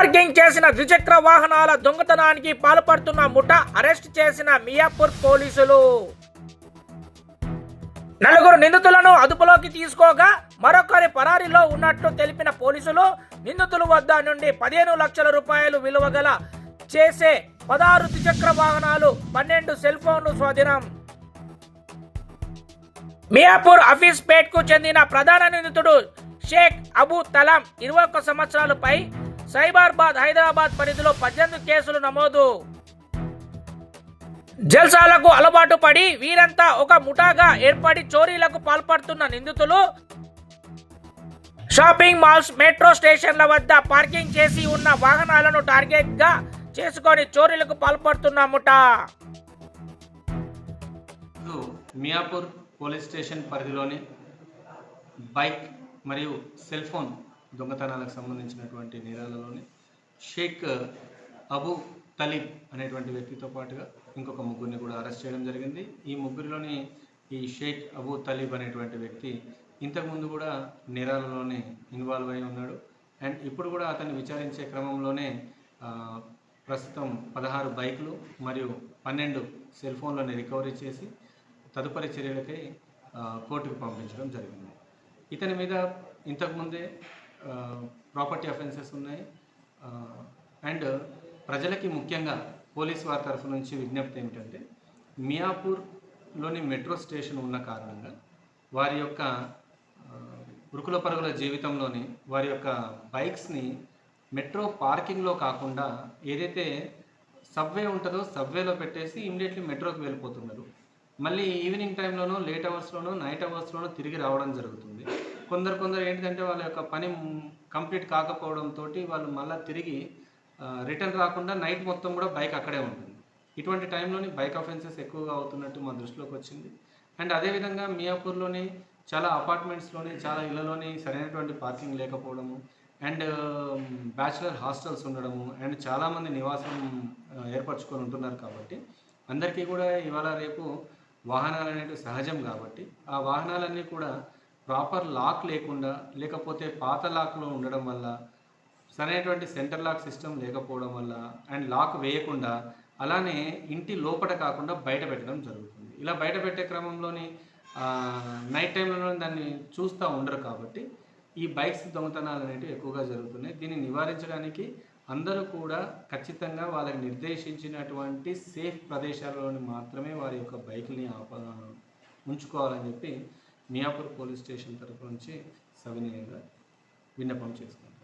Parking చేసిన ద్విచక్ర వాహనాల దొంగతనానికి పాల్పడుతున్న ముఠ అరెస్ట్ చేసిన మియాపూర్ పోలీసులు. నలుగురు నిందితులను అదుపులోకి తీసుకోగా మరొకరి పరారీలో ఉన్నట్లు తెలిపిన పోలీసులు నిందితుల వద్ద నుండి పదిహేను లక్షల రూపాయలు విలువ గల చేసే పదహారు ద్విచక్ర వాహనాలు పన్నెండు సెల్ ఫోన్లు స్వాధీనం. మియాపూర్ అఫీస్ పేట్కు చెందిన ప్రధాన నిందితుడు షేక్ అబు తలాం ఇరవై ఒక్క సంవత్సరాలపై సైబరాబాద్ హైదరాబాద్ పరిధిలో పద్దెనిమిది కేసులు నమోదు. జల్సాలకు అలవాటు పడి వీరంతా ఒక ముఠాగా ఏర్పడి చోరీలకు పాల్పడుతున్న నిందితులు షాపింగ్ మాల్స్ మెట్రో స్టేషన్ల వద్ద పార్కింగ్ చేసి ఉన్న వాహనాలను టార్గెట్గా చేసుకొని చోరీలకు పాల్పడుతున్న ముఠా. మియాపూర్ పోలీస్ స్టేషన్ పరిధిలోని బైక్ మరియు సెల్ ఫోన్ దొంగతనాలకు సంబంధించినటువంటి నేరాలలోనే షేక్ అబు తలీబ్ అనేటువంటి వ్యక్తితో పాటుగా ఇంకొక ముగ్గురిని కూడా అరెస్ట్ చేయడం జరిగింది. ఈ ముగ్గురిలోని ఈ షేక్ అబు తలీబ్ అనేటువంటి వ్యక్తి ఇంతకుముందు కూడా నేరాలలోనే ఇన్వాల్వ్ అయి ఉన్నాడు. అండ్ ఇప్పుడు కూడా అతన్ని విచారించే క్రమంలోనే ప్రస్తుతం పదహారు బైకులు మరియు పన్నెండు సెల్ ఫోన్లను రికవరీ చేసి తదుపరి చర్యలకై కోర్టుకు పంపించడం జరిగింది. ఇతని మీద ఇంతకుముందే ప్రాపర్టీ అఫెన్సెస్ ఉన్నాయి. అండ్ ప్రజలకి ముఖ్యంగా పోలీస్ వారి తరఫు నుంచి విజ్ఞప్తి ఏమిటంటే మియాపూర్లోని మెట్రో స్టేషన్ ఉన్న కారణంగా వారి యొక్క ఆ, ఉరుకుల పరుగుల జీవితంలోని వారి యొక్క బైక్స్ని మెట్రో పార్కింగ్లో కాకుండా ఏదైతే సబ్వే ఉంటుందో సబ్వేలో పెట్టేసి ఇమీడియట్లీ మెట్రోకి వెళ్ళిపోతున్నారు. మళ్ళీ ఈవినింగ్ టైంలోనో లేట్ అవర్స్లోనో నైట్ అవర్స్లోనో తిరిగి రావడం జరుగుతుంది. కొందరు కొందరు ఏంటంటే వాళ్ళ యొక్క పని కంప్లీట్ కాకపోవడంతో వాళ్ళు మళ్ళీ తిరిగి రిటర్న్ రాకుండా నైట్ మొత్తం కూడా బైక్ అక్కడే ఉంటుంది. ఇటువంటి టైంలోని బైక్ అఫెన్సెస్ ఎక్కువగా అవుతున్నట్టు మా దృష్టిలోకి వచ్చింది. అండ్ అదేవిధంగా మియాపూర్లోని చాలా అపార్ట్మెంట్స్లోని చాలా ఇళ్ళలోని సరైనటువంటి పార్కింగ్ లేకపోవడము అండ్ బ్యాచిలర్ హాస్టల్స్ ఉండడము అండ్ చాలామంది నివాసం ఏర్పరచుకొని ఉంటున్నారు కాబట్టి అందరికీ కూడా ఇవాళ రేపు వాహనాలు అనేవి సహజం కాబట్టి ఆ వాహనాలన్నీ కూడా ప్రాపర్ లాక్ లేకుండా లేకపోతే పాత లాక్లో ఉండడం వల్ల సరైనటువంటి సెంటర్ లాక్ సిస్టమ్ లేకపోవడం వల్ల అండ్ లాక్ వేయకుండా అలానే ఇంటి లోపల కాకుండా బయట పెట్టడం జరుగుతుంది. ఇలా బయట పెట్టే క్రమంలోని నైట్ టైంలో దాన్ని చూస్తూ ఉండరు కాబట్టి ఈ బైక్స్ దొంగతనాలు అనేటివి ఎక్కువగా జరుగుతున్నాయి. దీన్ని నివారించడానికి అందరూ కూడా ఖచ్చితంగా వాళ్ళకి నిర్దేశించినటువంటి సేఫ్ ప్రదేశాల్లోని మాత్రమే వారి యొక్క బైక్ని ఆప ఉంచుకోవాలని చెప్పి మియాపూర్ పోలీస్ స్టేషన్ తరపు నుంచి సవినయంగా విన్నపం చేసుకున్నాం.